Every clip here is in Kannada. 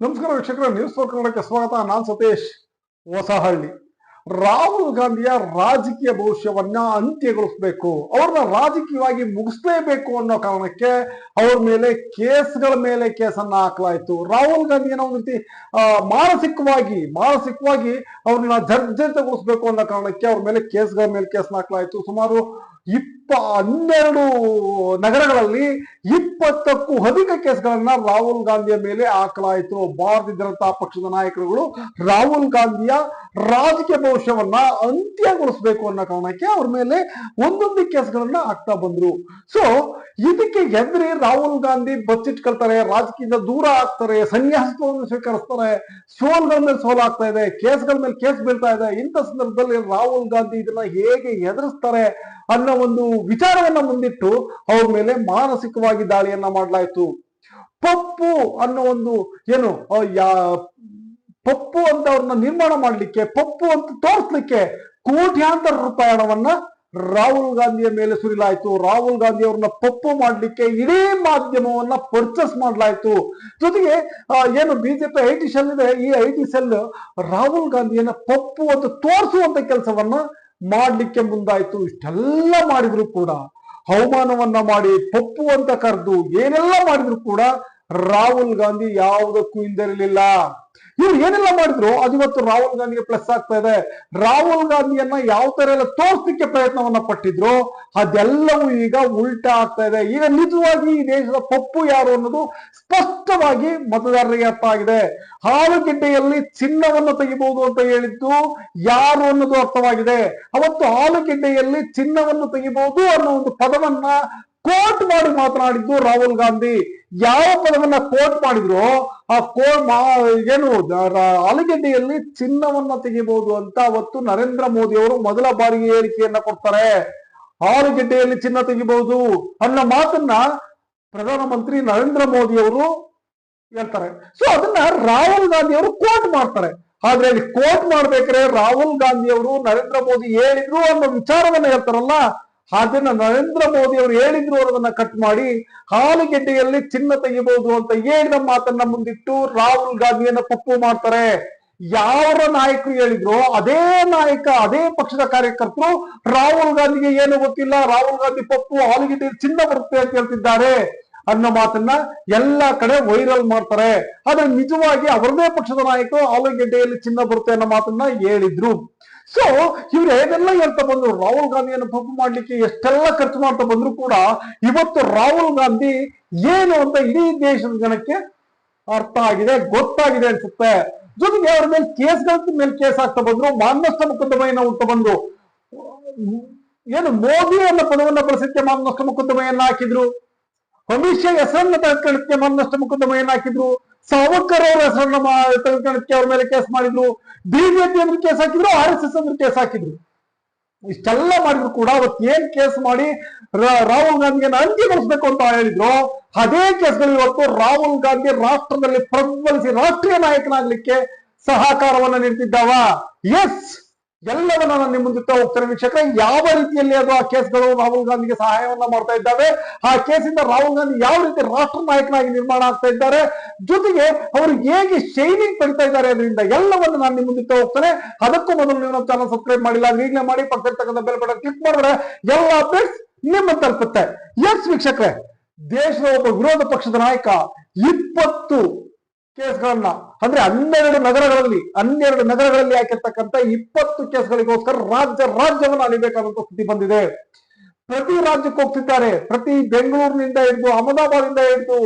ನಮಸ್ಕಾರ ವೀಕ್ಷಕರ, ನ್ಯೂಸ್ ಫೋರ್ ಕನ್ನಡಕ್ಕೆ ಸ್ವಾಗತ. ನಾನ್ ಸತೀಶ್ ಹೊಸಹಳ್ಳಿ. ರಾಹುಲ್ ಗಾಂಧಿಯ ರಾಜಕೀಯ ಭವಿಷ್ಯವನ್ನ ಅಂತ್ಯಗೊಳಿಸಬೇಕು, ಅವ್ರನ್ನ ರಾಜಕೀಯವಾಗಿ ಮುಗಿಸ್ಲೇಬೇಕು ಅನ್ನೋ ಕಾರಣಕ್ಕೆ ಅವ್ರ ಮೇಲೆ ಕೇಸ್ಗಳ ಮೇಲೆ ಕೇಸನ್ನ ಹಾಕಲಾಯಿತು. ರಾಹುಲ್ ಗಾಂಧಿ ಏನೋ ಒಂದು ರೀತಿ ಮಾನಸಿಕವಾಗಿ ಮಾನಸಿಕವಾಗಿ ಅವ್ರನ್ನ ಜರ್ಜರಿತಗೊಳಿಸ್ಬೇಕು ಅನ್ನೋ ಕಾರಣಕ್ಕೆ ಅವ್ರ ಮೇಲೆ ಕೇಸ್ಗಳ ಮೇಲೆ ಕೇಸ್ನ ಹಾಕಲಾಯಿತು. ಸುಮಾರು ಇಪ್ಪ ಹನ್ನೆರಡು ನಗರಗಳಲ್ಲಿ ಇಪ್ಪತ್ತಕ್ಕೂ ಅಧಿಕ ಕೇಸ್ಗಳನ್ನ ರಾಹುಲ್ ಗಾಂಧಿಯ ಮೇಲೆ ಹಾಕಲಾಯಿತು. ಭಾರತೀಯ ಜನತಾ ಪಕ್ಷದ ನಾಯಕರುಗಳು ರಾಹುಲ್ ಗಾಂಧಿಯ ರಾಜಕೀಯ ಭವಿಷ್ಯವನ್ನ ಅಂತ್ಯಗೊಳಿಸಬೇಕು ಅನ್ನೋ ಕಾರಣಕ್ಕೆ ಅವ್ರ ಮೇಲೆ ಒಂದೊಂದು ಕೇಸ್ಗಳನ್ನ ಹಾಕ್ತಾ ಬಂದ್ರು. ಸೊ ಇದಕ್ಕೆ ಎದ್ರಿ ರಾಹುಲ್ ಗಾಂಧಿ ಬಚ್ಚಿಟ್ಕೊಳ್ತಾರೆ ರಾಜಕೀಯದಿಂದ ದೂರ ಆಗ್ತಾರೆ, ಸನ್ಯಾಸತ್ವವನ್ನು ಸ್ವೀಕರಿಸ್ತಾರೆ, ಸೋಲ್ಗಳ ಮೇಲೆ ಸೋಲ್ ಆಗ್ತಾ ಇದೆ, ಕೇಸ್ಗಳ ಮೇಲೆ ಕೇಸ್ ಬೀಳ್ತಾ ಇದೆ. ಇಂಥ ಸಂದರ್ಭದಲ್ಲಿ ರಾಹುಲ್ ಗಾಂಧಿ ಇದನ್ನ ಹೇಗೆ ಎದುರಿಸ್ತಾರೆ? ಅನ್ನೋ ಒಂದು ವಿಚಾರವನ್ನ ಮುಂದಿಟ್ಟು ಅವ್ರ ಮೇಲೆ ಮಾನಸಿಕವಾಗಿ ದಾಳಿಯನ್ನ ಮಾಡಲಾಯ್ತು. ಪಪ್ಪು ಅನ್ನೋ ಒಂದು ಏನು ಯಾ, ಪಪ್ಪು ಅಂತ ಅವ್ರನ್ನ ನಿರ್ಮಾಣ ಮಾಡಲಿಕ್ಕೆ, ಪಪ್ಪು ಅಂತ ತೋರಿಸ್ಲಿಕ್ಕೆ ಕೋಟ್ಯಾಂತರ ರೂಪಾಯಿ ಹಣವನ್ನ ರಾಹುಲ್ ಗಾಂಧಿಯ ಮೇಲೆ ಸುರಿಲಾಯ್ತು. ರಾಹುಲ್ ಗಾಂಧಿ ಅವ್ರನ್ನ ಪಪ್ಪು ಮಾಡ್ಲಿಕ್ಕೆ ಇಡೀ ಮಾಧ್ಯಮವನ್ನ ಪರ್ಚೇಸ್ ಮಾಡಲಾಯ್ತು. ಜೊತೆಗೆ ಏನು ಬಿಜೆಪಿ ಐ ಟಿ ಸೆಲ್ ಇದೆ, ಈ ಐ ಟಿ ಸೆಲ್ ರಾಹುಲ್ ಗಾಂಧಿಯನ್ನ ಪಪ್ಪು ಅಂತ ತೋರಿಸುವಂತ ಕೆಲಸವನ್ನ ಮಾಡ್ಲಿಕ್ಕೆ ಮುಂದಾಯ್ತು. ಇಷ್ಟೆಲ್ಲ ಮಾಡಿದ್ರು ಕೂಡ, ಅವಮಾನವನ್ನ ಮಾಡಿ ಪಪ್ಪು ಅಂತ ಕರೆದು ಏನೆಲ್ಲ ಮಾಡಿದ್ರು ಕೂಡ ರಾಹುಲ್ ಗಾಂಧಿ ಯಾವುದಕ್ಕೂ ಹಿಂದಿರಲಿಲ್ಲ. ಇವ್ರು ಏನೆಲ್ಲ ಮಾಡಿದ್ರು? ಇವತ್ತು ರಾಹುಲ್ ಗಾಂಧಿಗೆ ಪ್ಲಸ್ ಆಗ್ತಾ ಇದೆ. ರಾಹುಲ್ ಗಾಂಧಿಯನ್ನ ಯಾವ ತರ ಎಲ್ಲ ತೋರಿಸ್ಲಿಕ್ಕೆ ಪ್ರಯತ್ನವನ್ನ ಪಟ್ಟಿದ್ರು? ಅದೆಲ್ಲವೂ ಈಗ ಉಲ್ಟಾ ಆಗ್ತಾ ಇದೆ. ಈಗ ನಿಜವಾಗಿ ಈ ದೇಶದ ಪಪ್ಪು ಯಾರು ಅನ್ನೋದು ಸ್ಪಷ್ಟವಾಗಿ ಮತದಾರರಿಗೆ ಅರ್ಥ ಆಗಿದೆ. ಆಲೂಗೆಡ್ಡೆಯಲ್ಲಿ ಚಿನ್ನವನ್ನು ತೆಗಿಬಹುದು ಅಂತ ಹೇಳಿದ್ದು ಯಾರು ಅನ್ನೋದು ಅರ್ಥವಾಗಿದೆ. ಅವತ್ತು ಆಲೂಗೆಡ್ಡೆಯಲ್ಲಿ ಚಿನ್ನವನ್ನು ತೆಗಿಬಹುದು ಅನ್ನೋ ಒಂದು ಪದವನ್ನ ಕೋಟ್ ಮಾಡಿ ಮಾತನಾಡಿದ್ದು ರಾಹುಲ್ ಗಾಂಧಿ. ಯಾವ ಪದವನ್ನ ಕೋಟ್ ಮಾಡಿದ್ರು ಆ ಕೋಟ್ ಏನು ಆಲೂಗಡ್ಡೆಯಲ್ಲಿ ಚಿನ್ನವನ್ನ ತೆಗಿಬಹುದು ಅಂತ ಅವತ್ತು ನರೇಂದ್ರ ಮೋದಿ ಅವರು ಮೊದಲ ಬಾರಿಗೆ ಹೇಳಿಕೆಯನ್ನ ಕೊಡ್ತಾರೆ. ಆಲೂಗಡ್ಡೆಯಲ್ಲಿ ಚಿನ್ನ ತೆಗಿಬಹುದು ಅನ್ನೋ ಮಾತನ್ನ ಪ್ರಧಾನಮಂತ್ರಿ ನರೇಂದ್ರ ಮೋದಿ ಅವರು ಹೇಳ್ತಾರೆ. ಸೊ ಅದನ್ನ ರಾಹುಲ್ ಗಾಂಧಿ ಅವರು ಕೋಟ್ ಮಾಡ್ತಾರೆ. ಆದ್ರೆ ಇಲ್ಲಿ ಕೋಟ್ ಮಾಡ್ಬೇಕಾದ್ರೆ ರಾಹುಲ್ ಗಾಂಧಿ ಅವರು ನರೇಂದ್ರ ಮೋದಿ ಹೇಳಿದ್ರು ಅನ್ನೋ ವಿಚಾರವನ್ನ ಹೇಳ್ತಾರಲ್ಲ ಅದನ್ನ ನರೇಂದ್ರ ಮೋದಿ ಅವರು ಹೇಳಿದ್ರು ಅನ್ನೋದನ್ನ ಕಟ್ ಮಾಡಿ ಹಾಲುಗೆಡ್ಡೆಯಲ್ಲಿ ಚಿನ್ನ ತೆಗಿಬಹುದು ಅಂತ ಹೇಳಿದ ಮಾತನ್ನ ಮುಂದಿಟ್ಟು ರಾಹುಲ್ ಗಾಂಧಿಯನ್ನ ಪಪ್ಪು ಮಾಡ್ತಾರೆ. ಯಾರ ನಾಯಕರು ಹೇಳಿದ್ರು? ಅದೇ ನಾಯಕ, ಅದೇ ಪಕ್ಷದ ಕಾರ್ಯಕರ್ತರು ರಾಹುಲ್ ಗಾಂಧಿಗೆ ಏನು ಗೊತ್ತಿಲ್ಲ? ರಾಹುಲ್ ಗಾಂಧಿ ಪಪ್ಪು ಹಾಲಿಗೆಡ್ಡೆ ಚಿನ್ನ ಬರುತ್ತೆ ಅಂತ ಹೇಳ್ತಿದ್ದಾರೆ ಅನ್ನೋ ಮಾತನ್ನ ಎಲ್ಲಾ ಕಡೆ ವೈರಲ್ ಮಾಡ್ತಾರೆ. ಆದ್ರೆ ನಿಜವಾಗಿ ಅವರದೇ ಪಕ್ಷದ ನಾಯಕರು ಆಲೂಗೆಡ್ಡೆಯಲ್ಲಿ ಚಿನ್ನ ಬರುತ್ತೆ ಅನ್ನೋ ಮಾತನ್ನ ಹೇಳಿದ್ರು. ಸೊ ಇವ್ರು ಏನೆಲ್ಲ ಹೇಳ್ತಾ ಬಂದ್ರು? ರಾಹುಲ್ ಗಾಂಧಿಯನ್ನು ಪಬ್ಬು ಮಾಡ್ಲಿಕ್ಕೆ ಎಷ್ಟೆಲ್ಲ ಖರ್ಚು ಮಾಡ್ತಾ ಬಂದ್ರು ಕೂಡ ಇವತ್ತು ರಾಹುಲ್ ಗಾಂಧಿ ಏನು ಅಂತ ಇಡೀ ದೇಶದ ಜನಕ್ಕೆ ಅರ್ಥ ಆಗಿದೆ, ಗೊತ್ತಾಗಿದೆ ಅನ್ಸುತ್ತೆ. ಜೊತೆಗೆ ಅವ್ರ ಮೇಲೆ ಕೇಸ್ಗಳ ಮೇಲೆ ಕೇಸ್ ಆಗ್ತಾ ಬಂದ್ರು ಮಾನನಷ್ಟ ಮೊಕದ್ದಮೆಯನ್ನ ಉಂಟು ಬಂದ್ರು. ಏನು ಮೋದಿ ಅನ್ನೋ ಪದವನ್ನ ಬಳಸಕ್ಕೆ ಮಾನನಷ್ಟ ಮೊಕದ್ದಮೆಯನ್ನ ಹಾಕಿದ್ರು? ಅಮಿತ್ ಶಾ ಹೆಸರನ್ನ ತಗೊಳ್ಳಕ್ಕೆ ಮಾನನಷ್ಟ ಮೊಕದ್ದಮೆಯನ್ನ ಹಾಕಿದ್ರು? ಸಾವರ್ಕರ್ ಅವರ ಹೆಸರನ್ನ ತೆಲಂಗಾಣಕ್ಕೆ ಅವ್ರ ಮೇಲೆ ಕೇಸ್ ಮಾಡಿದ್ರು. ಬಿಜೆಪಿ ಅಂದ್ರೆ ಕೇಸ್ ಹಾಕಿದ್ರು ಆರ್ ಎಸ್ ಎಸ್ ಅಂದ್ರೆ ಕೇಸ್ ಹಾಕಿದ್ರು. ಇಷ್ಟೆಲ್ಲ ಮಾಡಿದ್ರು ಕೂಡ ಅವತ್ತು ಏನ್ ಕೇಸ್ ಮಾಡಿ ರಾಹುಲ್ ಗಾಂಧಿಯನ್ನ ಅಂತ್ಯಗೊಳಿಸ್ಬೇಕು ಅಂತ ಹೇಳಿದ್ರು, ಅದೇ ಕೇಸ್ಗಳು ಇವತ್ತು ರಾಹುಲ್ ಗಾಂಧಿ ರಾಷ್ಟ್ರದಲ್ಲಿ ಪ್ರಬಲಿಸಿ ರಾಷ್ಟ್ರೀಯ ನಾಯಕನಾಗ್ಲಿಕ್ಕೆ ಸಹಕಾರವನ್ನ ನೀಡ್ತಿದ್ದಾವ. ಎಸ್ ಎಲ್ಲವನ್ನ ನಾನು ನಿಮ್ಮ ಮುಂದೆ ಹೋಗ್ತೇನೆ ವೀಕ್ಷಕರೇ. ಯಾವ ರೀತಿಯಲ್ಲಿ ಅದು ಆ ಕೇಸ್ಗಳು ರಾಹುಲ್ ಗಾಂಧಿಗೆ ಸಹಾಯವನ್ನ ಮಾಡ್ತಾ ಇದ್ದಾವೆ, ಆ ಕೇಸಿಂದ ರಾಹುಲ್ ಗಾಂಧಿ ಯಾವ ರೀತಿ ರಾಷ್ಟ್ರ ನಾಯಕನಾಗಿ ನಿರ್ಮಾಣ ಆಗ್ತಾ ಇದ್ದಾರೆ, ಜೊತೆಗೆ ಅವರು ಹೇಗೆ ಶೈನಿಂಗ್ ಪಡಿತಾ ಇದ್ದಾರೆ ಅದರಿಂದ ಎಲ್ಲವನ್ನು ನಾನು ನಿಮ್ಮ ಮುಂದೆ ಹೋಗ್ತೇನೆ. ಅದಕ್ಕೂ ಮೊದಲು ನೀವು ನಮ್ಮ ಚಾನಲ್ ಸಬ್ಸ್ಕ್ರೈಬ್ ಮಾಡಿಲ್ಲ ಮಾಡಿ ಪಕ್ಕದ ಬೆಲ್ ಬಟನ್ ಕ್ಲಿಕ್ ಮಾಡಿದ್ರೆ ಎಲ್ಲ ಅಪ್ಡೇಟ್ಸ್ ನಿಮ್ಮ ತಲುಪುತ್ತೆ. ಎಸ್ ವೀಕ್ಷಕರೇ, ದೇಶದ ಒಬ್ಬ ವಿರೋಧ ಪಕ್ಷದ ನಾಯಕ ಇಪ್ಪತ್ತು ಕೇಸ್ಗಳನ್ನ. ಅಂದ್ರೆ ಹನ್ನೆರಡು ನಗರಗಳಲ್ಲಿ ಹನ್ನೆರಡು ನಗರಗಳಲ್ಲಿ ಹಾಕಿರ್ತಕ್ಕಂಥ ಇಪ್ಪತ್ತು ಕೇಸ್ಗಳಿಗೋಸ್ಕರ ರಾಜ್ಯ ರಾಜ್ಯವನ್ನ ಅಳಿಬೇಕಾದಂತ ಸ್ಥಿತಿ ಬಂದಿದೆ. ಪ್ರತಿ ರಾಜ್ಯಕ್ಕೆ ಹೋಗ್ತಿದ್ದಾರೆ. ಪ್ರತಿ ಬೆಂಗಳೂರಿನಿಂದ ಹಿಡಿದು ಅಹಮದಾಬಾದಿಂದ ಹಿಡಿದು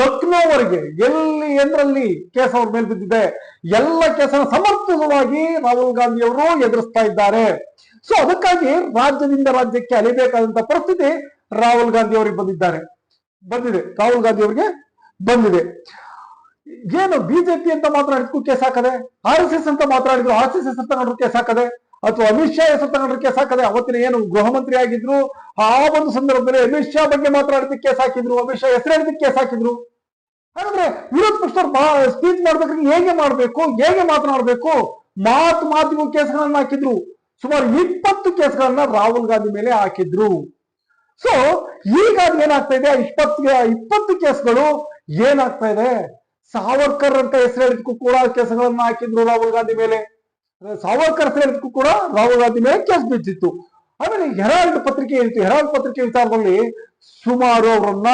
ಲಕ್ನೋವರೆಗೆ ಎಲ್ಲಿ ಎಂದ್ರಲ್ಲಿ ಕೇಸ್ ಅವ್ರ ಮೇಲೆ ಬಿದ್ದಿದೆ. ಎಲ್ಲ ಕೇಸನ್ನು ಸಮರ್ಥವಾಗಿ ರಾಹುಲ್ ಗಾಂಧಿ ಅವರು ಎದುರಿಸ್ತಾ ಇದ್ದಾರೆ. ಸೊ ಅದಕ್ಕಾಗಿ ರಾಜ್ಯದಿಂದ ರಾಜ್ಯಕ್ಕೆ ಅಲಿಬೇಕಾದಂತ ಪರಿಸ್ಥಿತಿ ರಾಹುಲ್ ಗಾಂಧಿ ಅವರಿಗೆ ಬಂದಿದ್ದಾರೆ. ಬಂದಿದೆ. ರಾಹುಲ್ ಗಾಂಧಿ ಅವರಿಗೆ ಬಂದಿದೆ. ಏನು ಬಿಜೆಪಿ ಅಂತ ಮಾತನಾಡಿದ್ಕು ಕೇಸ್ ಹಾಕದೆ, ಆರ್ ಎಸ್ ಎಸ್ ಅಂತ ಮಾತನಾಡಿದ್ರು, ಆರ್ ಎಸ್ ಎಸ್ ಅಂತ ನೋಡ್ರು ಕೇಸ್ ಹಾಕದೆ, ಅಥವಾ ಅಮಿತ್ ಶಾ ಹೆಸರು ತಗೊಂಡ್ರೆ ಕೇಸ್ ಹಾಕದೆ, ಅವತ್ತಿನ ಏನು ಗೃಹ ಮಂತ್ರಿ ಆಗಿದ್ರು, ಆ ಒಂದು ಸಂದರ್ಭದಲ್ಲಿ ಅಮಿತ್ ಶಾ ಬಗ್ಗೆ ಮಾತನಾಡಿದ ಕೇಸ್ ಹಾಕಿದ್ರು, ಅಮಿತ್ ಶಾ ಹೆಸರು ಕೇಸ್ ಹಾಕಿದ್ರು. ಹಾಗಾದ್ರೆ ವಿರೋಧ ಪಕ್ಷದವ್ರು ಸ್ಪೀಚ್ ಮಾಡ್ಬೇಕಾದ್ರೆ ಹೇಗೆ ಮಾಡ್ಬೇಕು, ಹೇಗೆ ಮಾತನಾಡ್ಬೇಕು? ಮಾತು ಮಾತಿಗೂ ಕೇಸ್ಗಳನ್ನ ಹಾಕಿದ್ರು. ಸುಮಾರು ಇಪ್ಪತ್ತು ಕೇಸ್ಗಳನ್ನ ರಾಹುಲ್ ಗಾಂಧಿ ಮೇಲೆ ಹಾಕಿದ್ರು. ಸೊ ಈಗ ಏನಾಗ್ತಾ ಇದೆ ಇಪ್ಪತ್ತು ಇಪ್ಪತ್ತು ಕೇಸ್ಗಳು ಏನಾಗ್ತಾ ಇದೆ? ಸಾವರ್ಕರ್ ಅಂತ ಹೆಸರು ಹೇಳಿದಕ್ಕೂ ಕೂಡ ಕೆಸಗಳನ್ನ ಹಾಕಿದ್ರು ರಾಹುಲ್ ಗಾಂಧಿ ಮೇಲೆ. ಸಾವರ್ಕರ್ ಹೆಸರು ಹೇಳಿದಕ್ಕೂ ಕೂಡ ರಾಹುಲ್ ಗಾಂಧಿ ಮೇಲೆ ಕೇಸ್ ಬಿದ್ದಿತ್ತು. ಆಮೇಲೆ ಹೆರಾಲ್ಡ್ ಪತ್ರಿಕೆ ಏನಿತ್ತು? ಹೆರಾಲ್ಡ್ ಪತ್ರಿಕೆ ವಿಚಾರದಲ್ಲಿ ಸುಮಾರು ಅವರನ್ನ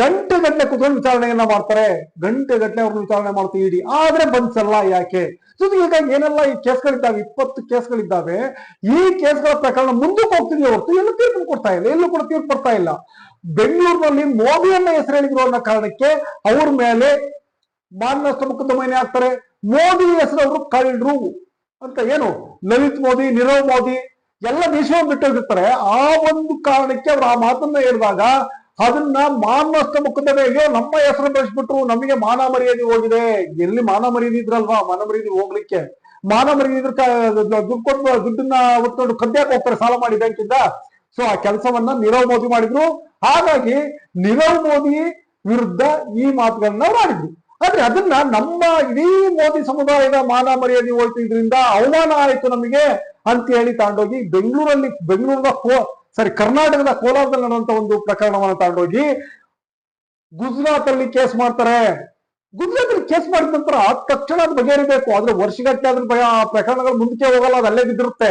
ಗಂಟೆ ಗಂಟೆ ಕುತ್ಕೊಂಡು ವಿಚಾರಣೆಯನ್ನ ಮಾಡ್ತಾರೆ. ಗಂಟೆ ಗಂಟೆ ಅವ್ರನ್ನ ವಿಚಾರಣೆ ಮಾಡ್ತೀವಿ ಇಡಿ. ಆದ್ರೆ ಬಂದ್ಸಲ್ಲ ಯಾಕೆ? ಜೊತೆಗೆ ಈಗ ಏನೆಲ್ಲ ಈ ಕೇಸ್ಗಳಿದ್ದಾವೆ? ಇಪ್ಪತ್ತು ಕೇಸ್ಗಳಿದ್ದಾವೆ. ಈ ಕೇಸ್ಗಳ ಪ್ರಕರಣ ಮುಂದಕ್ಕೆ ಹೋಗ್ತಿದೆಯೇ ಹೊರತು ಎಲ್ಲೂ ತೀರ್ಪು ಕೊಡ್ತಾ ಇಲ್ಲ. ಎಲ್ಲೂ ಕೂಡ ತೀರ್ಪು ಕೊಡ್ತಾ ಇಲ್ಲ. ಬೆಂಗಳೂರಿನಲ್ಲಿ ಮೋದಿಯನ್ನ ಹೆಸರು ಹೇಳಿದ್ರು ಅನ್ನೋ ಕಾರಣಕ್ಕೆ ಅವ್ರ ಮೇಲೆ ಮಾನನಷ್ಟ ಮೊಕದ್ದಮೆನೆ ಆಗ್ತಾರೆ ಮೋದಿ ಹೆಸರು ಅವರು ಕಳ್ಳರು ಅಂತ ಏನು? ಲಲಿತ್ ಮೋದಿ, ನೀರವ್ ಮೋದಿ ಎಲ್ಲ ದೇಶವನ್ನು ಬಿಟ್ಟೋಗಿರ್ತಾರೆ ಆ ಒಂದು ಕಾರಣಕ್ಕೆ ಅವ್ರು ಆ ಮಾತನ್ನ ಹೇಳಿದಾಗ ಅದನ್ನ ಮಾನಸ್ತ ಮೊಕದ್ದಮೆ ಅಯ್ಯೋ ನಮ್ಮ ಹೆಸರು ಬೆಳೆಸ್ಬಿಟ್ರು, ನಮಗೆ ಮಾನ ಮರ್ಯಾದೆ ಹೋಗಿದೆ. ಎಲ್ಲಿ ಮಾನ ಮರ್ಯಾದೆ ಇದ್ರಲ್ವಾ? ಮಾನ ಮರ್ಯಾದೆ ಹೋಗ್ಲಿಕ್ಕೆ. ಮಾನ ಮರ್ಯಾದೆ ಇದ್ರ ದುಡ್ಡು ಕೊಟ್ಟು, ದುಡ್ಡನ್ನ ಒತ್ಕೊಂಡು ಕದ್ಯಾಕ್ ಹೋಗ್ತಾರೆ ಸಾಲ ಮಾಡಿ ಬ್ಯಾಂಕಿಂದ. ಸೊ ಆ ಕೆಲಸವನ್ನ ನೀರವ್ ಮೋದಿ ಮಾಡಿದ್ರು. ಹಾಗಾಗಿ ನೀರವ್ ಮೋದಿ ವಿರುದ್ಧ ಈ ಮಾತುಗಳನ್ನ ಮಾಡಿದ್ರು ಆದ್ರೆ ಅದನ್ನ ನಮ್ಮ ಇಡೀ ಮೋದಿ ಸಮುದಾಯದ ಮಾನ ಮರ್ಯಾದೆ ಹೋಯ್ತು ಅವಮಾನ ಆಯ್ತು ನಮಗೆ ಅಂತ ಹೇಳಿ ತಗೊಂಡೋಗಿ ಬೆಂಗಳೂರಲ್ಲಿ, ಬೆಂಗಳೂರಿನ ಕೋ ಸಾರಿ ಕರ್ನಾಟಕದ ಕೋಲಾರದಲ್ಲಿ ನಡೆದಂತ ಒಂದು ಪ್ರಕರಣವನ್ನ ತಗೊಂಡೋಗಿ ಗುಜರಾತ್ ಅಲ್ಲಿ ಕೇಸ್ ಮಾಡ್ತಾರೆ. ಗುಜರಾತ್ ಅಲ್ಲಿ ಕೇಸ್ ಮಾಡಿದ ನಂತರ ತಕ್ಷಣ ಅದು ಬಗೆಹರಿಬೇಕು. ಆದ್ರೆ ವರ್ಷಗಟ್ಟಲೆ ಅದ್ರ ಪ್ರಕರಣಗಳು ಮುಂದಕ್ಕೆ ಹೋಗಲ್ಲ, ಅದು ಅಲ್ಲೇ ಬಿದ್ದಿರುತ್ತೆ.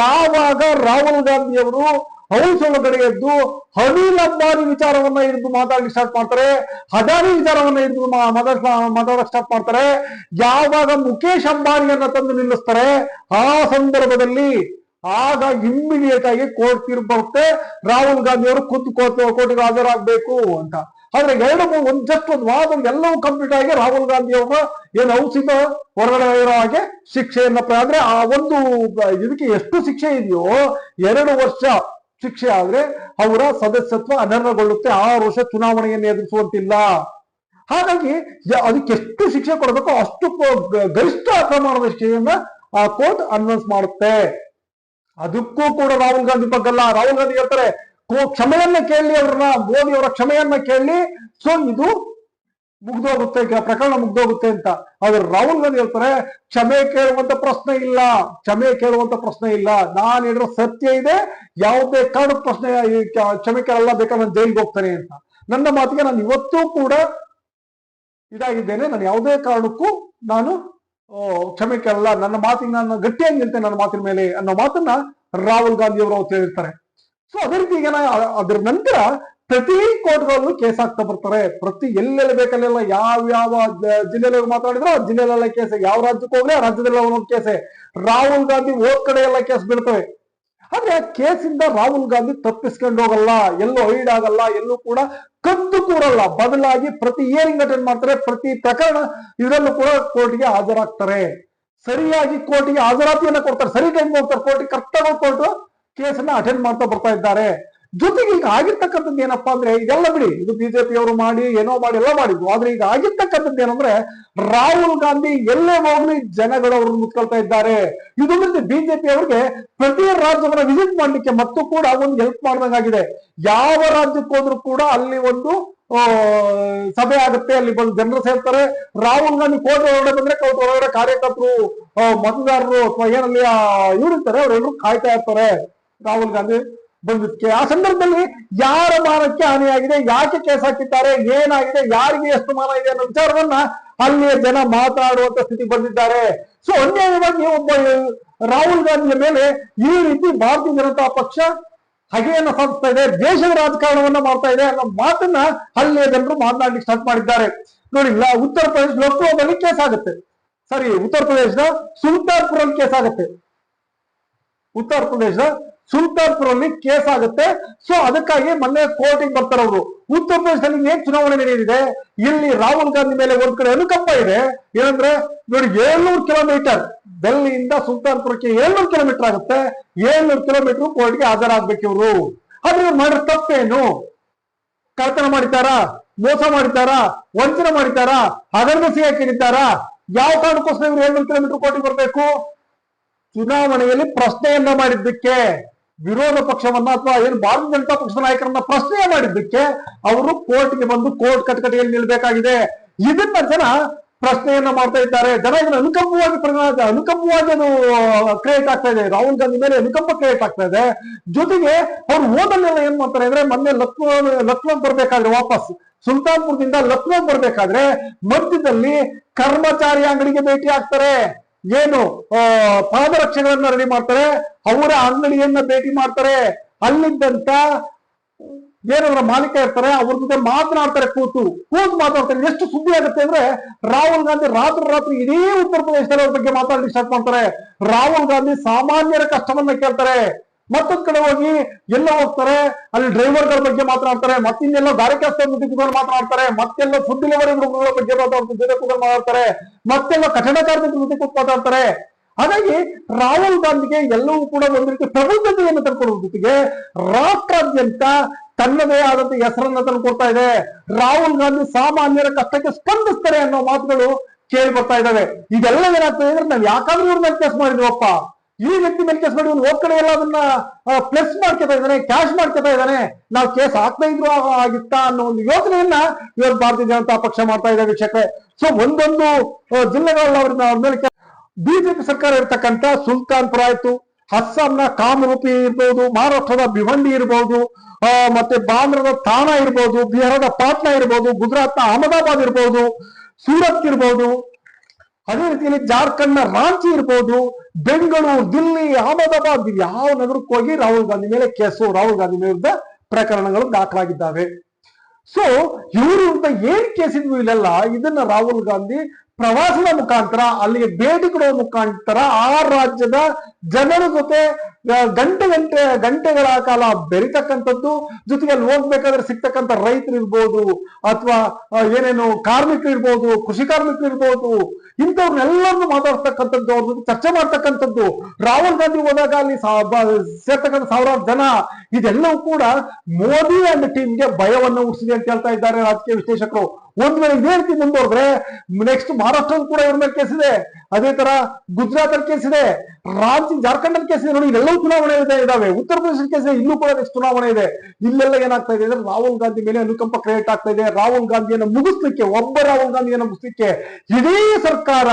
ಯಾವಾಗ ರಾಹುಲ್ ಗಾಂಧಿ ಅವರು ಹೌಸ್ ಕಡೆ ಎದ್ದು ಅನಿಲ್ ಅಂಬಾನಿ ವಿಚಾರವನ್ನ ಹಿಡಿದು ಮಾತಾಡ್ಲಿಕ್ಕೆ ಸ್ಟಾರ್ಟ್ ಮಾಡ್ತಾರೆ. ಹದಾನಿ ವಿಚಾರವನ್ನ ಹಿಡಿದು ಮಾತಾಡ್ ಮಾತಾಡಕ್ ಸ್ಟಾರ್ಟ್ ಮಾಡ್ತಾರೆ. ಯಾವಾಗ ಮುಖೇಶ್ ಅಂಬಾನಿಯನ್ನ ತಂದು ನಿಲ್ಲಿಸ್ತಾರೆ, ಆ ಸಂದರ್ಭದಲ್ಲಿ ಆಗ ಇಮ್ಮಿಡಿಯೇಟ್ ಆಗಿ ಕೋರ್ಟ್ ತೀರ್ಪು ಬರುತ್ತೆ. ರಾಹುಲ್ ಗಾಂಧಿ ಅವರು ಖುದ್ದು ಕೋರ್ಟ್ ಕೋರ್ಟಿಗೆ ಹಾಜರಾಗಬೇಕು ಅಂತ. ಆದ್ರೆ ಎರಡು ಒಂದ್ ಜಸ್ಟ್ ಒಂದು ವಾದ ಎಲ್ಲವೂ ಕಂಪ್ಲೀಟ್ ಆಗಿ ರಾಹುಲ್ ಗಾಂಧಿ ಅವರ ಏನು ಔಷಧ ಹೊರಗಡೆ ಇರೋ ಹಾಗೆ ಶಿಕ್ಷೆಯನ್ನ ಅಂದ್ರೆ ಆ ಒಂದು ಇದಕ್ಕೆ ಎಷ್ಟು ಶಿಕ್ಷೆ ಇದೆಯೋ ಎರಡು ವರ್ಷ ಶಿಕ್ಷೆ ಆದ್ರೆ ಅವರ ಸದಸ್ಯತ್ವ ಅನರ್ಹಗೊಳ್ಳುತ್ತೆ. ಆರು ವರ್ಷ ಚುನಾವಣೆಯನ್ನು ಎದುರಿಸುವಂತಿಲ್ಲ. ಹಾಗಾಗಿ ಅದಕ್ಕೆ ಎಷ್ಟು ಶಿಕ್ಷೆ ಕೊಡಬೇಕೋ ಅಷ್ಟು ಗರಿಷ್ಠ ಪ್ರಮಾಣದ ಶಿಕ್ಷೆಯನ್ನ ಆ ಕೋರ್ಟ್ ಅನೌನ್ಸ್ ಮಾಡುತ್ತೆ. ಅದಕ್ಕೂ ಕೂಡ ರಾಹುಲ್ ಗಾಂಧಿ ಬಗ್ಗಲ್ಲ. ರಾಹುಲ್ ಗಾಂಧಿ ಹೇಳ್ತಾರೆ ಕ್ಷಮೆಯನ್ನ ಕೇಳಿ ಅವ್ರನ್ನ, ಮೋದಿ ಅವರ ಕ್ಷಮೆಯನ್ನ ಕೇಳಿ, ಸೊ ಇದು ಮುಗ್ದೋಗುತ್ತೆ ಪ್ರಕರಣ ಮುಗ್ದೋಗುತ್ತೆ ಅಂತ. ಆದ್ರೆ ರಾಹುಲ್ ಗಾಂಧಿ ಹೇಳ್ತಾರೆ, ಕ್ಷಮೆ ಕೇಳುವಂತ ಪ್ರಶ್ನೆ ಇಲ್ಲ, ಕ್ಷಮೆ ಕೇಳುವಂತ ಪ್ರಶ್ನೆ ಇಲ್ಲ. ನಾನು ಹೇಳಿರೋ ಸತ್ಯ ಇದೆ, ಯಾವುದೇ ಕಾರಣ ಪ್ರಶ್ನೆ ಕ್ಷಮೆ ಕೇಳಲ್ಲ, ಬೇಕಾದ್ರೆ ನಾನು ಜೈಲಿಗೆ ಹೋಗ್ತಾನೆ ಅಂತ. ನನ್ನ ಮಾತಿಗೆ ನಾನು ಇವತ್ತೂ ಕೂಡ ಇದಾಗಿದ್ದೇನೆ. ನಾನು ಯಾವುದೇ ಕಾರಣಕ್ಕೂ ನಾನು ಕ್ಷಮೆ ಕೇಳಲ್ಲ. ನನ್ನ ಮಾತಿಗೆ ನಾನು ಗಟ್ಟಿಯಾಗಿ ನಿಲ್ತೇನೆ ನನ್ನ ಮಾತಿನ ಮೇಲೆ ಅನ್ನೋ ಮಾತನ್ನ ರಾಹುಲ್ ಗಾಂಧಿ ಅವರು ಅವತ್ತು ಹೇಳಿರ್ತಾರೆ. ಸೊ ಅದೇ ರೀತಿ ಈಗ ಅದ್ರ ನಂತರ ಪ್ರತಿ ಕೋರ್ಟ್ಗಳಲ್ಲೂ ಕೇಸ್ ಆಗ್ತಾ ಬರ್ತಾರೆ. ಪ್ರತಿ ಎಲ್ಲೆಲ್ಲಿ ಬೇಕಲ್ಲೆಲ್ಲ ಯಾವ ಯಾವ ಜಿಲ್ಲೆಯಲ್ಲಿ ಮಾತಾಡಿದ್ರೆ ಆ ಜಿಲ್ಲೆಲೆಲ್ಲ ಕೇಸ್, ಯಾವ ರಾಜ್ಯಕ್ಕೆ ಹೋಗ್ಲಿ ಆ ರಾಜ್ಯದಲ್ಲಿ ಒಂದೊಂದು ಕೇಸೆ. ರಾಹುಲ್ ಗಾಂಧಿ ಓದ್ ಕಡೆ ಎಲ್ಲ ಕೇಸ್ ಬೀಳ್ತವೆ. ಆದ್ರೆ ಆ ಕೇಸಿಂದ ರಾಹುಲ್ ಗಾಂಧಿ ತಪ್ಪಿಸ್ಕೊಂಡು ಹೋಗಲ್ಲ, ಎಲ್ಲೂ ಹೈಡ್ ಆಗಲ್ಲ, ಎಲ್ಲೂ ಕೂಡ ಕದ್ದು ಕೂರಲ್ಲ. ಬದಲಾಗಿ ಪ್ರತಿ ಹಿಯರಿಂಗ್ ಅಟೆಂಡ್ ಮಾಡ್ತಾರೆ, ಪ್ರತಿ ಪ್ರಕರಣ ಇದರಲ್ಲೂ ಕೂಡ ಕೋರ್ಟ್ಗೆ ಹಾಜರಾಗ್ತಾರೆ. ಸರಿಯಾಗಿ ಕೋರ್ಟಿಗೆ ಹಾಜರಾತಿಯನ್ನ ಕೊಡ್ತಾರೆ. ಸರಿ ಟೈಮ್ ಹೋಗ್ತಾರೆ ಕೋರ್ಟ್ ಕರೆಕ್ಟಾಗಿ ಕೋರ್ಟ್ ಕೇಸನ್ನ ಅಟೆಂಡ್ ಮಾಡ್ತಾ ಬರ್ತಾ ಇದ್ದಾರೆ. ಜೊತೆಗೆ ಈಗ ಆಗಿರ್ತಕ್ಕಂಥದ್ದು ಏನಪ್ಪಾ ಅಂದ್ರೆ ಇದೆಲ್ಲ ಬಿಡಿ, ಇದು ಬಿಜೆಪಿ ಅವರು ಮಾಡಿ, ಏನೋ ಮಾಡಿ, ಎಲ್ಲ ಮಾಡಿದ್ರು ಆದ್ರೆ ಈಗ ಆಗಿರ್ತಕ್ಕಂಥದ್ದು ಏನಂದ್ರೆ, ರಾಹುಲ್ ಗಾಂಧಿ ಎಲ್ಲೇ ಹೋಗ್ಲಿ ಜನಗಳು ಅವ್ರನ್ನ ಮುತ್ಕೊಳ್ತಾ ಇದ್ದಾರೆ. ಇದು ಬಿಟ್ಟು ಬಿಜೆಪಿ ಅವರಿಗೆ ಪ್ರತಿ ರಾಜ್ಯವನ್ನ ವಿಸಿಟ್ ಮಾಡ್ಲಿಕ್ಕೆ ಮತ್ತು ಕೂಡ ಒಂದು ಹೆಲ್ಪ್ ಮಾಡ್ದಂಗಾಗಿದೆ. ಯಾವ ರಾಜ್ಯಕ್ಕೆ ಹೋದ್ರು ಕೂಡ ಅಲ್ಲಿ ಒಂದು ಸಭೆ ಆಗುತ್ತೆ, ಅಲ್ಲಿ ಬಂದು ಜನರು ಸೇರ್ತಾರೆ. ರಾಹುಲ್ ಗಾಂಧಿ ಕೋಟೆ ಒಳಗಡೆ ಬಂದ್ರೆ ಕೋಟೆ ಒಳಗಡೆ ಕಾರ್ಯಕರ್ತರು ಮತದಾರರು ಅಥವಾ ಏನಲ್ಲಿ ಇವ್ರು ಇರ್ತಾರೆ ಅವರೆಲ್ಲರೂ ಕಾಯ್ತಾ ಇರ್ತಾರೆ. ರಾಹುಲ್ ಗಾಂಧಿ ಬಂದಿದ್ದಕ್ಕೆ ಆ ಸಂದರ್ಭದಲ್ಲಿ ಯಾರ ಮಾನಕ್ಕೆ ಹಾನಿಯಾಗಿದೆ, ಯಾಕೆ ಕೇಸ್ ಹಾಕಿದ್ದಾರೆ, ಏನಾಗಿದೆ, ಯಾರಿಗೆ ಎಷ್ಟು ಮಾನ ಇದೆ ಅನ್ನೋ ವಿಚಾರವನ್ನ ಅಲ್ಲಿಯ ಜನ ಮಾತಾಡುವಂತ ಸ್ಥಿತಿ ಬಂದಿದ್ದಾರೆ. ಸೊ ಅನ್ಯಾಯವಾಗಿ ಒಬ್ಬ ರಾಹುಲ್ ಗಾಂಧಿಯ ಮೇಲೆ ಈ ರೀತಿ ಭಾರತೀಯ ಜನತಾ ಪಕ್ಷ ಹಗೆಯನ್ನ ಸಾಧಿಸ್ತಾ ಇದೆ, ದೇಶದ ರಾಜಕಾರಣವನ್ನ ಮಾಡ್ತಾ ಇದೆ ಅನ್ನೋ ಮಾತನ್ನ ಅಲ್ಲಿಯ ಜನರು ಮಾತನಾಡ್ಲಿಕ್ಕೆ ಸ್ಟಾರ್ಟ್ ಮಾಡಿದ್ದಾರೆ. ನೋಡಿ ಉತ್ತರ ಪ್ರದೇಶ ಲಕ್ನೋದಲ್ಲಿ ಕೇಸ್ ಆಗುತ್ತೆ. ಸರಿ, ಉತ್ತರ ಪ್ರದೇಶದ ಸುಲ್ತಾನ್ಪುರಲ್ಲಿ ಕೇಸ್ ಆಗುತ್ತೆ. ಉತ್ತರ ಪ್ರದೇಶದ ಸುಲ್ತಾನ್ಪುರಲ್ಲಿ ಕೇಸ್ ಆಗುತ್ತೆ. ಸೊ ಅದಕ್ಕಾಗಿ ಮೊನ್ನೆ ಕೋರ್ಟಿಗೆ ಬರ್ತಾರೆ ಅವರು. ಉತ್ತರ ಪ್ರದೇಶದಲ್ಲಿ ಏನ್ ಚುನಾವಣೆ ನಡೆದಿದೆ ಇಲ್ಲಿ ರಾಹುಲ್ ಗಾಂಧಿ ಮೇಲೆ ಒಂದ್ ಕಡೆ ಅನುಕಂಪ ಇದೆ. ಏನಂದ್ರೆ, ನೋಡಿ, ಏಳ್ನೂರು ಕಿಲೋಮೀಟರ್ ಡೆಲ್ಲಿಯಿಂದ ಸುಲ್ತಾನ್ಪುರಕ್ಕೆ ಏಳ್ನೂರು ಕಿಲೋಮೀಟರ್ ಆಗುತ್ತೆ. ಏಳ್ನೂರು ಕಿಲೋಮೀಟರ್ ಕೋರ್ಟ್ಗೆ ಹಾಜರಾಗ್ಬೇಕು ಇವರು. ಆದ್ರೆ ಮಾಡಿದ ತಪ್ಪೇನು? ಕಳತನ ಮಾಡಿದ್ದಾರಾ? ಮೋಸ ಮಾಡಿದ್ದಾರಾ? ವಂಚನೆ ಮಾಡಿದ್ದಾರಾ? ಹಗರಣ ಸಿಗಾಕಿದ್ದಾರಾ ಯಾವ ಕಾರಣಕ್ಕೋಸ್ಕರ ಇವ್ರು ಏಳ್ನೂರು ಕಿಲೋಮೀಟರ್ ಕೋರ್ಟಿಗೆ ಬರ್ಬೇಕು? ಚುನಾವಣೆಯಲ್ಲಿ ಪ್ರಶ್ನೆಯನ್ನ ಮಾಡಿದ್ದಕ್ಕೆ ವಿರೋಧ ಪಕ್ಷವನ್ನ ಅಥವಾ ಏನು ಭಾರತೀಯ ಜನತಾ ಪಕ್ಷದ ನಾಯಕರನ್ನ ಪ್ರಶ್ನೆ ಮಾಡಿದ್ದಕ್ಕೆ ಅವರು ಕೋರ್ಟ್ಗೆ ಬಂದು ಕೋರ್ಟ್ ಕಟಕಟೆಯಲ್ಲಿ ನಿಲ್ಬೇಕಾಗಿದೆ. ಇದನ್ನ ಜನ ಪ್ರಶ್ನೆಯನ್ನ ಮಾಡ್ತಾ ಇದ್ದಾರೆ. ಜನ ಇದನ್ನ ಅನುಕಂಪವಾಗಿ ಪರಿಣಾಮ ಅನುಕಂಪವಾಗಿ ಅದು ಕ್ರಿಯೇಟ್ ಆಗ್ತಾ ಇದೆ. ರಾಹುಲ್ ಗಾಂಧಿ ಮೇಲೆ ಅನುಕಂಪ ಕ್ರಿಯೇಟ್ ಆಗ್ತಾ ಇದೆ. ಜೊತೆಗೆ ಅವ್ರು ಓದಲ್ಲೆಲ್ಲ ಏನ್ ಮಾಡ್ತಾರೆ ಅಂದ್ರೆ ಮೊನ್ನೆ ಲಕ್ನೋ ಲಕ್ನೋ ಬರ್ಬೇಕಾದ್ರೆ ವಾಪಸ್. ಸುಲ್ತಾನ್ಪುರದಿಂದ ಲಕ್ನೋ ಬರ್ಬೇಕಾದ್ರೆ ಮಧ್ಯದಲ್ಲಿ ಕರ್ಮಚಾರಿ ಅಂಗಡಿಗೆ ಭೇಟಿ ಆಗ್ತಾರೆ. ಏನು ಪಾದರಕ್ಷೆಗಳನ್ನ ರೆಡಿ ಮಾಡ್ತಾರೆ, ಅವರ ಅಂಗಡಿಯನ್ನ ಭೇಟಿ ಮಾಡ್ತಾರೆ, ಅಲ್ಲಿದ್ದಂತ ಏನವರ ಮಾಲೀಕ ಇರ್ತಾರೆ, ಅವ್ರ ಜೊತೆ ಮಾತನಾಡ್ತಾರೆ ಕೂತು. ಕೂತು ಮಾತಾಡ್ತಾರೆ, ಎಷ್ಟು ಸುದ್ದಿ ಆಗುತ್ತೆ ಅಂದ್ರೆ ರಾಹುಲ್ ಗಾಂಧಿ ರಾತ್ರಿ ರಾತ್ರಿ ಇಡೀ ಉತ್ತರ ಪ್ರದೇಶದಲ್ಲಿ ಅವ್ರ ಬಗ್ಗೆ ಮಾತಾಡಲಿಕ್ಕೆ ಸ್ಟಾರ್ಟ್ ಮಾಡ್ತಾರೆ. ರಾಹುಲ್ ಗಾಂಧಿ ಸಾಮಾನ್ಯರ ಕಷ್ಟವನ್ನ ಕೇಳ್ತಾರೆ. ಮತ್ತೊಂದ್ ಕಡೆ ಹೋಗಿ ಎಲ್ಲ ಹೋಗ್ತಾರೆ, ಅಲ್ಲಿ ಡ್ರೈವರ್ಗಳ ಬಗ್ಗೆ ಮಾತನಾಡ್ತಾರೆ, ಮತ್ತಿನ್ನೆಲ್ಲ ಗಾಡಿ ಕೆಲಸ ಮಾತನಾಡ್ತಾರೆ, ಮತ್ತೆಲ್ಲ ಫುಡ್ ಡೆಲಿವರಿ ಹುಡುಗರ ಬಗ್ಗೆ ಮಾತಾಡ್ತಾರೆ ಮಾತಾಡ್ತಾರೆ ಮತ್ತೆಲ್ಲ ಕಟ್ಟಡ ಕಾರ್ಮಿಕರ ಮಾತಾಡ್ತಾರೆ ಹಾಗಾಗಿ ರಾಹುಲ್ ಗಾಂಧಿಗೆ ಎಲ್ಲವೂ ಕೂಡ ಒಂದು ರೀತಿ ಪ್ರಬುದ್ಧತೆಯನ್ನು ತಂದುಕೊಡುವ ಜೊತೆಗೆ ರಾಷ್ಟ್ರಾದ್ಯಂತ ತನ್ನದೇ ಆದಂತ ಹೆಸರನ್ನ ತಂದುಕೊಡ್ತಾ ಇದೆ. ರಾಹುಲ್ ಗಾಂಧಿ ಸಾಮಾನ್ಯರ ಕಷ್ಟಕ್ಕೆ ಸ್ಪಂದಿಸ್ತಾರೆ ಅನ್ನೋ ಮಾತುಗಳು ಕೇಳಿ ಬರ್ತಾ ಇದಾವೆ ಇದೆಲ್ಲ ಏನಾಗ್ತದೆ ಅಂದ್ರೆ ನಾವು ಯಾಕಾದ್ರೂ ಇವ್ರನ್ನ ಕೇಸ್ ಮಾಡಿದ್ವಪ್ಪ. ಈ ವ್ಯಕ್ತಿ ಮೇಲೆ ಕೇಸ್ ಮಾಡಿ ಹೋದ್ ಕಡೆ ಎಲ್ಲ ಅದನ್ನ ಪ್ಲಸ್ ಮಾಡ್ಕೊತಾ ಇದ್ದಾನೆ ಕ್ಯಾಶ್ ಮಾಡ್ಕೊತಾ ಇದ್ದಾನೆ. ನಾವು ಕೇಸ್ ಹಾಕ್ತಾ ಇದ್ರು ಆಗಿತ್ತಾ ಅನ್ನೋ ಒಂದು ಯೋಚನೆಯನ್ನ ಇವತ್ತು ಭಾರತೀಯ ಜನತಾ ಪಕ್ಷ ಮಾಡ್ತಾ ಇದೆ ವೀಕ್ಷಕರೇ. ಸೊ ಒಂದೊಂದು ಜಿಲ್ಲೆಗಳಲ್ಲಿ ಅವ್ರನ್ನ ಅವ್ರ ಮೇಲೆ ಬಿಜೆಪಿ ಸರ್ಕಾರ ಇರ್ತಕ್ಕಂಥ ಸುಲ್ತಾನ್ಪುರ ಆಯ್ತು, ಅಸ್ಸಾಂನ ಕಾಮರೂಪಿ ಇರ್ಬೋದು, ಮಹಾರಾಷ್ಟ್ರದ ಭಿವಂಡಿ ಇರ್ಬೋದು ಮತ್ತೆ ಬಾಂದ್ರದ ತಾಣ ಇರ್ಬೋದು, ಬಿಹಾರದ ಪಾಟ್ನಾ ಇರ್ಬೋದು, ಗುಜರಾತ್ನ ಅಹಮದಾಬಾದ್ ಇರ್ಬೋದು ಸೂರತ್ ಇರ್ಬೋದು, ಅದೇ ರೀತಿಯಲ್ಲಿ ಜಾರ್ಖಂಡ್ನ ರಾಂಚಿ ಇರ್ಬೋದು ಬೆಂಗಳೂರು, ದಿಲ್ಲಿ, ಅಹಮದಾಬಾದ್ ಯಾವ ನಗರಕ್ಕೆ ಹೋಗಿ ರಾಹುಲ್ ಗಾಂಧಿ ಮೇಲೆ ಕೇಸು, ರಾಹುಲ್ ಗಾಂಧಿ ವಿರುದ್ಧ ಪ್ರಕರಣಗಳು ದಾಖಲಾಗಿದ್ದಾವೆ. ಸೊ ಇವರು ಅಂತ ಏನ್ ಕೇಸ್ ಇದ್ವು ಇಲ್ಲೆಲ್ಲ, ಇದನ್ನ ರಾಹುಲ್ ಗಾಂಧಿ ಪ್ರವಾಸದ ಮುಖಾಂತರ, ಅಲ್ಲಿಗೆ ಭೇಟಿ ಕೊಡುವ ಮುಖಾಂತರ ಆ ರಾಜ್ಯದ ಜನರ ಜೊತೆ ಗಂಟೆ ಗಂಟೆ ಗಂಟೆಗಳ ಕಾಲ ಬೆರಿತಕ್ಕಂಥದ್ದು ಜೊತೆಗೆ ಅಲ್ಲಿ ಹೋಗ್ಬೇಕಾದ್ರೆ ಸಿಗ್ತಕ್ಕಂಥ ರೈತರು ಇರ್ಬೋದು, ಅಥವಾ ಏನೇನು ಕಾರ್ಮಿಕರು ಇರ್ಬೋದು, ಕೃಷಿ ಕಾರ್ಮಿಕರು ಇರ್ಬೋದು, ಇಂಥವ್ರನ್ನೆಲ್ಲರನ್ನು ಮಾತಾಡ್ತಕ್ಕಂಥದ್ದು ಅವ್ರ ಜೊತೆ ಚರ್ಚೆ ಮಾಡ್ತಕ್ಕಂಥದ್ದು. ರಾಹುಲ್ ಗಾಂಧಿ ಹೋದಾಗ ಅಲ್ಲಿ ಸೇರ್ತಕ್ಕಂಥ ಸಾವಿರಾರು ಜನ, ಇದೆಲ್ಲವೂ ಕೂಡ ಮೋದಿ ಅಂಡ್ ಟೀಮ್ಗೆ ಭಯವನ್ನು ಹುಟ್ಟಿಸಿದೆ ಅಂತ ಹೇಳ್ತಾ ಇದ್ದಾರೆ ರಾಜಕೀಯ ವಿಶ್ಲೇಷಕರು. ಒಂದ್ ವೇಳೆ ಇದೇ ರೀತಿ ಮುಂದುವರೆದ್ರೆ ನೆಕ್ಸ್ಟ್ ಮಹಾರಾಷ್ಟ್ರ ಕೂಡ ಇವ್ರ ಮೇಲೆ ಕೇಸಿದೆ ಅದೇ ತರ ಗುಜರಾತ್ ಅಲ್ಲಿ ಕೇಸಿದೆ ರಾಂಚಿ ಜಾರ್ಖಂಡ್ ಅಲ್ಲಿ ಕೇಸಿದೆ ನೋಡಿ ಇಲ್ಲೆಲ್ಲವೂ ಚುನಾವಣೆ ಇದೆ ಇದಾವೆ. ಉತ್ತರ ಪ್ರದೇಶಕ್ಕೆ ಇಲ್ಲೂ ಕೂಡ ನೆಕ್ಸ್ಟ್ ಚುನಾವಣೆ ಇದೆ. ಇಲ್ಲೆಲ್ಲ ಏನಾಗ್ತಾ ಇದೆ ಅಂದ್ರೆ ರಾಹುಲ್ ಗಾಂಧಿ ಮೇಲೆ ಅನುಕಂಪ ಕ್ರಿಯೇಟ್ ಆಗ್ತಾ ಇದೆ. ರಾಹುಲ್ ಗಾಂಧಿಯನ್ನು ಮುಗಿಸ್ಲಿಕ್ಕೆ ಒಬ್ಬ ರಾಹುಲ್ ಗಾಂಧಿಯನ್ನು ಮುಗಿಸ್ಲಿಕ್ಕೆ ಇಡೀ ಸರ್ಕಾರ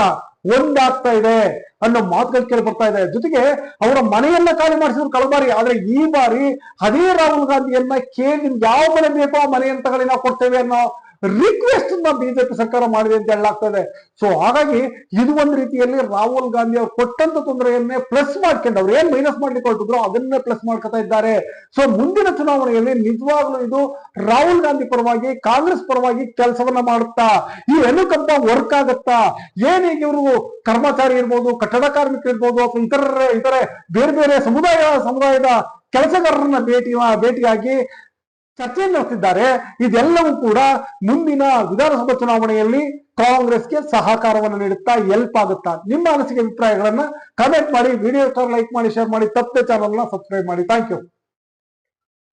ಒಂದಾಗ್ತಾ ಇದೆ ಅನ್ನೋ ಮಾತುಗಳು ಕೇಳಿ ಬರ್ತಾ ಇದೆ. ಜೊತೆಗೆ ಅವರ ಮನೆಯನ್ನ ಖಾಲಿ ಮಾಡಿಸಿದ್ರು ಕಳಬಾರಿ ಬಾರಿ. ಆದ್ರೆ ಈ ಬಾರಿ ಅದೇ ರಾಹುಲ್ ಗಾಂಧಿಯನ್ನ ಕೇಳಿ ಯಾವ ಮನೆ ಬೇಕೋ ಆ ನಾವು ಕೊಡ್ತೇವೆ ಅನ್ನೋ ರಿಕ್ವೆಸ್ಟ್ ಬಿಜೆಪಿ ಸರ್ಕಾರ ಮಾಡಿದೆ ಅಂತ ಹೇಳಲಾಗ್ತದೆ. ಸೊ ಹಾಗಾಗಿ ಇದು ಒಂದು ರೀತಿಯಲ್ಲಿ ರಾಹುಲ್ ಗಾಂಧಿ ಅವ್ರು ಕೊಟ್ಟಂತ ತೊಂದರೆಯನ್ನೇ ಪ್ಲಸ್ ಮಾಡ್ಕೊಂಡು ಅವ್ರು ಏನ್ ಮೈನಸ್ ಮಾಡ್ಲಿಕ್ಕೆ ಹೊರಟಿದ್ರು? ಅದನ್ನೇ ಪ್ಲಸ್ ಮಾಡ್ಕೊತಾ ಇದ್ದಾರೆ. ಸೊ ಮುಂದಿನ ಚುನಾವಣೆಯಲ್ಲಿ ನಿಜವಾಗ್ಲೂ ಇದು ರಾಹುಲ್ ಗಾಂಧಿ ಪರವಾಗಿ, ಕಾಂಗ್ರೆಸ್ ಪರವಾಗಿ ಕೆಲಸವನ್ನ ಮಾಡುತ್ತಾ? ಈ ಅನುಕಂಪ ವರ್ಕ್ ಆಗುತ್ತಾ? ಏನೀಗ ಇವರು ಕರ್ಮಚಾರಿ ಇರ್ಬೋದು, ಕಟ್ಟಡ ಕಾರ್ಮಿಕರು ಇರ್ಬೋದು, ಅಥವಾ ಇತರ ಇತರೆ ಬೇರೆ ಬೇರೆ ಸಮುದಾಯ, ಸಮುದಾಯದ ಕೆಲಸಗಾರರನ್ನ ಭೇಟಿ ಭೇಟಿಯಾಗಿ ಚರ್ಚೆ ನಡೆಸಿದ್ದಾರೆ ಇದೆಲ್ಲವೂ ಕೂಡ ಮುಂದಿನ ವಿಧಾನಸಭಾ ಚುನಾವಣೆಯಲ್ಲಿ ಕಾಂಗ್ರೆಸ್ಗೆ ಸಹಕಾರವನ್ನು ನೀಡುತ್ತಾ ಎಲ್ಪ್ ಆಗುತ್ತಾ? ನಿಮ್ಮ ಅನಿಸಿಕೆ ಅಭಿಪ್ರಾಯಗಳನ್ನ ಕಮೆಂಟ್ ಮಾಡಿ ವಿಡಿಯೋ ಲೈಕ್ ಮಾಡಿ ಶೇರ್ ಮಾಡಿ, ತಪ್ಪದೆ ಚಾನಲ್ನ ಸಬ್ಸ್ಕ್ರೈಬ್ ಮಾಡಿ. Thank you